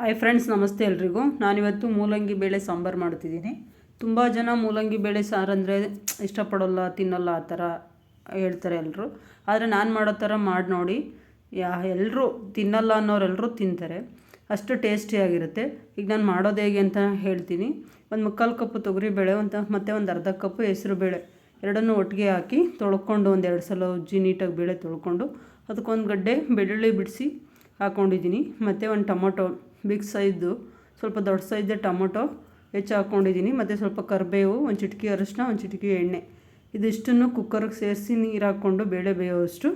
Hi friends ನಮಸ್ತೆ ಎಲ್ರಿಗೂ. ನಾನಿವತ್ತು ಮೂಲಂಗಿ ಬೇಳೆ ಸಾಂಬಾರು ಮಾಡ್ತಿದ್ದೀನಿ. ತುಂಬ ಜನ ಮೂಲಂಗಿ ಬೇಳೆ ಸಾರು ಅಂದರೆ ಇಷ್ಟಪಡೋಲ್ಲ, ತಿನ್ನಲ್ಲ, ಆ ಥರ ಹೇಳ್ತಾರೆ ಎಲ್ಲರೂ ಆದರೆ ನಾನು ಮಾಡೋ ಥರ ಮಾಡಿ ನೋಡಿ. ಯಾ ಎಲ್ಲರೂ ತಿನ್ನಲ್ಲ ಅನ್ನೋರೆಲ್ಲರೂ ತಿಂತಾರೆ. ಅಷ್ಟು ಟೇಸ್ಟಿಯಾಗಿರುತ್ತೆ ಈಗ ನಾನು ಮಾಡೋದು ಹೇಗೆ ಅಂತ ಹೇಳ್ತೀನಿ. ಒಂದು ಮುಕ್ಕಾಲು ಕಪ್ಪು ತೊಗರಿಬೇಳೆ ಅಂತ ಮತ್ತು ಒಂದು ಅರ್ಧ ಕಪ್ಪು ಹೆಸರು ಬೇಳೆ ಎರಡನ್ನೂ ಒಟ್ಟಿಗೆ ಹಾಕಿ ತೊಳ್ಕೊಂಡು ಒಂದು ಎರಡು ಸಲ ಉಜ್ಜಿ ನೀಟಾಗಿ ಬೇಳೆ ತೊಳ್ಕೊಂಡು ಅದಕ್ಕೊಂದು ಗಡ್ಡೆ, ಬೆಳ್ಳುಳ್ಳಿ ಬಿಡಿಸಿ ಹಾಕ್ಕೊಂಡಿದ್ದೀನಿ ಮತ್ತು ಒಂದು ಟೊಮೊಟೊ ಬಿಗ್ ಸೈಜ್ದು ಸ್ವಲ್ಪ ದೊಡ್ಡ ಸೈಜ್ ಟೊಮೊಟೊ ಹೆಚ್ಚು ಹಾಕ್ಕೊಂಡಿದ್ದೀನಿ ಮತ್ತು ಸ್ವಲ್ಪ ಕರಿಬೇವು, ಒಂದು ಚಿಟಕಿ ಅರಿಶಿನ ಒಂದು ಚಿಟಕಿ ಎಣ್ಣೆ. ಇದಿಷ್ಟನ್ನು ಕುಕ್ಕರ್ಗೆ ಸೇರಿಸಿ ನೀರು ಹಾಕ್ಕೊಂಡು ಬೇಳೆ ಬೇಯೋವಷ್ಟು.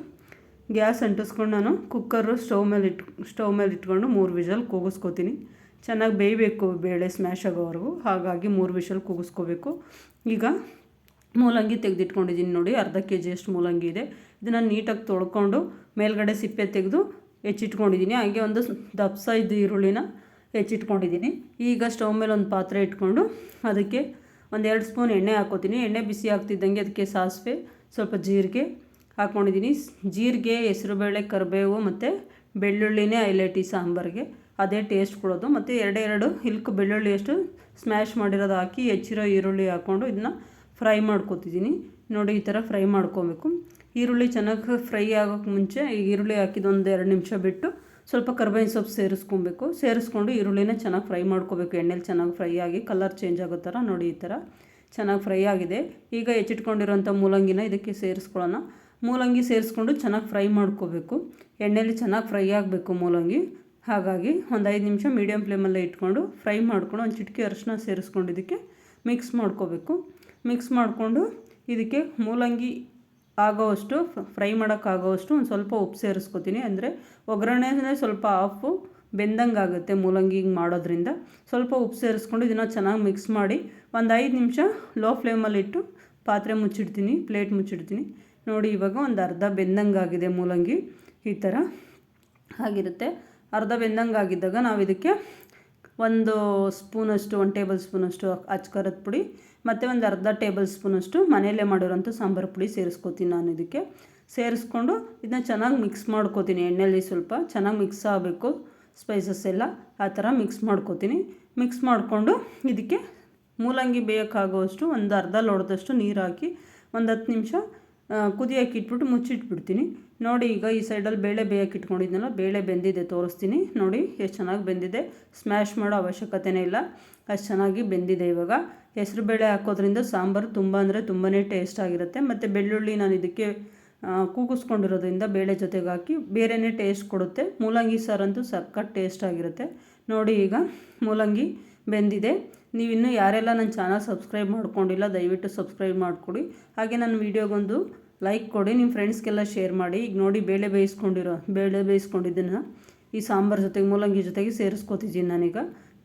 ಗ್ಯಾಸ್ ಅಂಟಿಸ್ಕೊಂಡು ನಾನು ಕುಕ್ಕರು ಸ್ಟವ್ ಮೇಲೆ ಇಟ್ ಸ್ಟವ್ ಮೇಲೆ ಇಟ್ಕೊಂಡು ಮೂರು ವಿಷಲ್ ಕೂಗಿಸ್ಕೊತೀನಿ. ಚೆನ್ನಾಗಿ ಬೇಯಬೇಕು ಬೇಳೆ ಸ್ಮ್ಯಾಶ್ ಆಗೋವರೆಗೂ. ಹಾಗಾಗಿ ಮೂರು ವಿಷಲ್ ಕೂಗಿಸ್ಕೋಬೇಕು. ಈಗ ಮೂಲಂಗಿ ತೆಗೆದಿಟ್ಕೊಂಡಿದ್ದೀನಿ ನೋಡಿ, ಅರ್ಧ ಕೆ ಜಿಯಷ್ಟು ಮೂಲಂಗಿ ಇದೆ. ಇದನ್ನು ನೀಟಾಗಿ ತೊಳ್ಕೊಂಡು ಮೇಲ್ಗಡೆ ಸಿಪ್ಪೆ ತೆಗೆದು ಹೆಚ್ಚಿಟ್ಕೊಂಡಿದ್ದೀನಿ. ಹಾಗೆ ಒಂದು ದಪ್ಸ ಇದ್ದ ಈರುಳ್ಳಿನ ಹೆಚ್ಚಿಟ್ಕೊಂಡಿದ್ದೀನಿ. ಈಗ ಸ್ಟವ್ ಮೇಲೆ ಒಂದು ಪಾತ್ರೆ ಇಟ್ಕೊಂಡು ಅದಕ್ಕೆ ಒಂದು ಎರಡು ಸ್ಪೂನ್ ಎಣ್ಣೆ ಹಾಕೋತೀನಿ ಎಣ್ಣೆ ಬಿಸಿ ಆಗ್ತಿದ್ದಂಗೆ ಅದಕ್ಕೆ ಸಾಸಿವೆ, ಸ್ವಲ್ಪ ಜೀರಿಗೆ ಹಾಕ್ಕೊಂಡಿದ್ದೀನಿ. ಜೀರಿಗೆ, ಹೆಸರುಬೇಳೆ, ಕರಿಬೇವು ಮತ್ತು ಬೆಳ್ಳುಳ್ಳಿನೇ ಐಲೈಟಿ ಸಾಂಬಾರಿಗೆ. ಅದೇ ಟೇಸ್ಟ್ ಕೊಡೋದು. ಮತ್ತು ಎರಡೇ ಎರಡು ಇಲ್ಕು ಬೆಳ್ಳುಳ್ಳಿಯಷ್ಟು ಸ್ಮ್ಯಾಶ್ ಮಾಡಿರೋದು ಹಾಕಿ ಹೆಚ್ಚಿರೋ ಈರುಳ್ಳಿ ಹಾಕ್ಕೊಂಡು ಇದನ್ನ ಫ್ರೈ ಮಾಡ್ಕೊತಿದ್ದೀನಿ. ನೋಡಿ ಈ ಥರ ಫ್ರೈ ಮಾಡ್ಕೊಬೇಕು. ಈರುಳ್ಳಿ ಚೆನ್ನಾಗಿ ಫ್ರೈ ಆಗೋಕ್ಕೆ ಮುಂಚೆ ಈರುಳ್ಳಿ ಹಾಕಿದ ಒಂದು ಎರಡು ನಿಮಿಷ ಬಿಟ್ಟು ಸ್ವಲ್ಪ ಕರ್ಬೇವಿನ ಸೊಪ್ಪು ಸೇರಿಸ್ಕೊಬೇಕು. ಸೇರಿಸ್ಕೊಂಡು ಈರುಳ್ಳಿನ ಚೆನ್ನಾಗಿ ಫ್ರೈ ಮಾಡ್ಕೋಬೇಕು. ಎಣ್ಣೆಲಿ ಚೆನ್ನಾಗಿ ಫ್ರೈ ಆಗಿ ಕಲರ್ ಚೇಂಜ್ ಆಗೋ ಥರ ನೋಡಿ ಈ ಥರ ಚೆನ್ನಾಗಿ ಫ್ರೈ ಆಗಿದೆ. ಈಗ ಹೆಚ್ಚಿಟ್ಕೊಂಡಿರೋಂಥ ಮೂಲಂಗಿನ ಇದಕ್ಕೆ ಸೇರಿಸ್ಕೊಳ್ಳೋಣ. ಮೂಲಂಗಿ ಸೇರಿಸ್ಕೊಂಡು ಚೆನ್ನಾಗಿ ಫ್ರೈ ಮಾಡ್ಕೋಬೇಕು. ಎಣ್ಣೆಲಿ ಚೆನ್ನಾಗಿ ಫ್ರೈ ಆಗಬೇಕು ಮೂಲಂಗಿ. ಹಾಗಾಗಿ ಒಂದು ಐದು ನಿಮಿಷ ಮೀಡಿಯಮ್ ಫ್ಲೇಮಲ್ಲೇ ಇಟ್ಕೊಂಡು ಫ್ರೈ ಮಾಡ್ಕೊಂಡು ಒಂದು ಚಿಟಕಿ ಅರಿಶಿನ ಸೇರಿಸ್ಕೊಂಡು ಇದಕ್ಕೆ ಮಿಕ್ಸ್ ಮಾಡ್ಕೋಬೇಕು. ಮಿಕ್ಸ್ ಮಾಡಿಕೊಂಡು ಇದಕ್ಕೆ ಮೂಲಂಗಿ ಆಗೋವಷ್ಟು ಫ್ರೈ ಮಾಡೋಕ್ಕಾಗೋವಷ್ಟು ಒಂದು ಸ್ವಲ್ಪ ಉಪ್ಪು ಸೇರಿಸ್ಕೊತೀನಿ. ಅಂದರೆ ಒಗ್ಗರಣೆನೇ ಸ್ವಲ್ಪ ಆಫು ಬೆಂದಂಗೆ ಆಗುತ್ತೆ ಮೂಲಂಗಿ ಹಿಂಗೆ ಮಾಡೋದ್ರಿಂದ. ಸ್ವಲ್ಪ ಉಪ್ಪು ಸೇರಿಸ್ಕೊಂಡು ಇದನ್ನು ಚೆನ್ನಾಗಿ ಮಿಕ್ಸ್ ಮಾಡಿ ಒಂದು ಐದು ನಿಮಿಷ ಲೋ ಫ್ಲೇಮಲ್ಲಿಟ್ಟು ಪಾತ್ರೆ ಮುಚ್ಚಿಡ್ತೀನಿ ಪ್ಲೇಟ್ ಮುಚ್ಚಿಡ್ತೀನಿ. ನೋಡಿ, ಇವಾಗ ಒಂದು ಅರ್ಧ ಬೆಂದಂಗೆ ಆಗಿದೆ ಮೂಲಂಗಿ. ಈ ಥರ ಆಗಿರುತ್ತೆ. ಅರ್ಧ ಬೆಂದಂಗೆ ಆಗಿದ್ದಾಗ ನಾವು ಇದಕ್ಕೆ ಒಂದು ಸ್ಪೂನಷ್ಟು, ಒಂದು ಟೇಬಲ್ ಸ್ಪೂನಷ್ಟು ಅಚ್ಕರದ ಪುಡಿ, ಮತ್ತು ಒಂದು ಅರ್ಧ ಟೇಬಲ್ ಸ್ಪೂನಷ್ಟು ಮನೆಯಲ್ಲೇ ಮಾಡಿರೋಂಥ ಸಾಂಬಾರು ಪುಡಿ ಸೇರಿಸ್ಕೊತೀನಿ ನಾನು ಇದಕ್ಕೆ. ಸೇರಿಸ್ಕೊಂಡು ಇದನ್ನ ಚೆನ್ನಾಗಿ ಮಿಕ್ಸ್ ಮಾಡ್ಕೋತೀನಿ ಎಣ್ಣೆಯಲ್ಲಿ ಸ್ವಲ್ಪ ಚೆನ್ನಾಗಿ ಮಿಕ್ಸ್ ಆಗಬೇಕು ಸ್ಪೈಸಸ್ ಎಲ್ಲ ಆ ಥರ ಮಿಕ್ಸ್ ಮಾಡ್ಕೋತೀನಿ. ಮಿಕ್ಸ್ ಮಾಡಿಕೊಂಡು ಇದಕ್ಕೆ ಮೂಲಂಗಿ ಬೇಯೋಕ್ಕಾಗೋವಷ್ಟು ಒಂದು ಅರ್ಧ ಲೋಡದಷ್ಟು ನೀರು ಹಾಕಿ ಒಂದು ಹತ್ತು ನಿಮಿಷ ಕುದಿಯೋಕೆ ಇಟ್ಬಿಟ್ಟು ಮುಚ್ಚಿಟ್ಬಿಡ್ತೀನಿ. ನೋಡಿ ಈಗ ಈ ಸೈಡಲ್ಲಿ ಬೇಳೆ ಬೇಯಕ್ಕೆ ಇಟ್ಕೊಂಡಿದ್ನಲ್ಲ, ಬೇಳೆ ಬೆಂದಿದೆ, ತೋರಿಸ್ತೀನಿ. ನೋಡಿ ಎಷ್ಟು ಚೆನ್ನಾಗಿ ಬೆಂದಿದೆ. ಸ್ಮ್ಯಾಶ್ ಮಾಡೋ ಅವಶ್ಯಕತೆನೇ ಇಲ್ಲ. ಅಷ್ಟು ಚೆನ್ನಾಗಿ ಬೆಂದಿದೆ ಇವಾಗ. ಹೆಸರು ಬೇಳೆ ಹಾಕೋದ್ರಿಂದ ಸಾಂಬಾರು ತುಂಬ ಅಂದರೆ ತುಂಬಾ ಟೇಸ್ಟ್ ಆಗಿರುತ್ತೆ. ಮತ್ತು ಬೆಳ್ಳುಳ್ಳಿ ನಾನು ಇದಕ್ಕೆ ಕೂಗಿಸ್ಕೊಂಡಿರೋದ್ರಿಂದ ಬೇಳೆ ಜೊತೆಗೆ ಹಾಕಿ ಬೇರೆಯೇ ಟೇಸ್ಟ್ ಕೊಡುತ್ತೆ. ಮೂಲಂಗಿ ಸಾರಂತೂ ಸಖತ್ ಟೇಸ್ಟ್ ಆಗಿರುತ್ತೆ. ನೋಡಿ ಈಗ ಮೂಲಂಗಿ ಬೆಂದಿದೆ. ನೀವಿನ್ನೂ ಯಾರೆಲ್ಲ ನನ್ನ ಚಾನಲ್ ಸಬ್ಸ್ಕ್ರೈಬ್ ಮಾಡ್ಕೊಂಡಿಲ್ಲ, ದಯವಿಟ್ಟು ಸಬ್ಸ್ಕ್ರೈಬ್ ಮಾಡಿಕೊಡಿ. ಹಾಗೆ ನನ್ನ ವೀಡಿಯೋಗೊಂದು ಲೈಕ್ ಕೊಡಿ, ನಿಮ್ಮ ಫ್ರೆಂಡ್ಸ್ಗೆಲ್ಲ ಶೇರ್ ಮಾಡಿ. ಈಗ ನೋಡಿ ಬೇಳೆ ಬೇಯಿಸ್ಕೊಂಡಿರೋ, ಬೇಳೆ ಬೇಯಿಸ್ಕೊಂಡಿದ್ದನ್ನು ಈ ಸಾಂಬಾರು ಜೊತೆಗೆ, ಮೂಲಂಗಿ ಜೊತೆಗೆ ಸೇರಿಸ್ಕೊತಿದ್ದೀನಿ ನಾನೀಗ.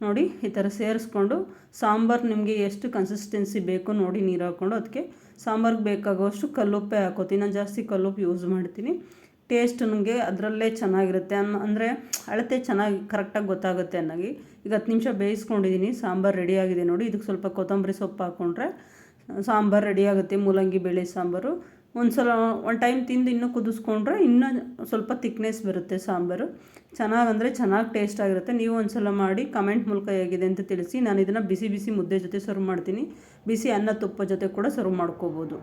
ನೋಡಿ, ಈ ಥರ ಸೇರಿಸ್ಕೊಂಡು ಸಾಂಬಾರು ನಿಮಗೆ ಎಷ್ಟು ಕನ್ಸಿಸ್ಟೆನ್ಸಿ ಬೇಕು ನೋಡಿ ನೀರು ಹಾಕ್ಕೊಂಡು, ಅದಕ್ಕೆ ಸಾಂಬಾರ್ಗೆ ಬೇಕಾಗುವಷ್ಟು ಕಲ್ಲುಪ್ಪೆ ಹಾಕೋತೀನಿ. ನಾನು ಜಾಸ್ತಿ ಕಲ್ಲುಪ್ಪು ಯೂಸ್ ಮಾಡ್ತೀನಿ. ಟೇಸ್ಟ್ ನನಗೆ ಅದರಲ್ಲೇ ಚೆನ್ನಾಗಿರುತ್ತೆ ಅನ್ನೋ, ಅಂದರೆ ಅಳತೆ ಚೆನ್ನಾಗಿ ಕರೆಕ್ಟಾಗಿ ಗೊತ್ತಾಗುತ್ತೆ ಅನ್ನೋಗಿ. ಈಗ ಹತ್ತು ನಿಮಿಷ ಬೇಯಿಸ್ಕೊಂಡಿದ್ದೀನಿ ಸಾಂಬಾರು ರೆಡಿಯಾಗಿದೆ ನೋಡಿ. ಇದಕ್ಕೆ ಸ್ವಲ್ಪ ಕೊತ್ತಂಬರಿ ಸೊಪ್ಪು ಹಾಕ್ಕೊಂಡ್ರೆ ಸಾಂಬಾರು ರೆಡಿಯಾಗುತ್ತೆ ಮೂಲಂಗಿ, ಬೇಳೆ ಸಾಂಬಾರು. ಒಂದು ಸಲ ಒಂದು ಟೈಮ್ ತಿಂದು ಇನ್ನೂ ಕುದಿಸ್ಕೊಂಡ್ರೆ ಇನ್ನೂ ಸ್ವಲ್ಪ ತಿಕ್ನೆಸ್ ಬರುತ್ತೆ ಸಾಂಬಾರು. ಚೆನ್ನಾಗಂದರೆ ಚೆನ್ನಾಗಿ ಟೇಸ್ಟ್ ಆಗಿರುತ್ತೆ. ನೀವು ಒಂದು ಸಲ ಮಾಡಿ ಕಮೆಂಟ್ ಮೂಲಕ ಹೇಗಿದೆ ಅಂತ ತಿಳಿಸಿ. ನಾನು ಇದನ್ನು ಬಿಸಿ ಬಿಸಿ ಮುದ್ದೆ ಜೊತೆ ಸರ್ವ್ ಮಾಡ್ತೀನಿ. ಬಿಸಿ ಅನ್ನ ತುಪ್ಪ ಜೊತೆ ಕೂಡ ಸರ್ವ್ ಮಾಡ್ಕೋಬೋದು.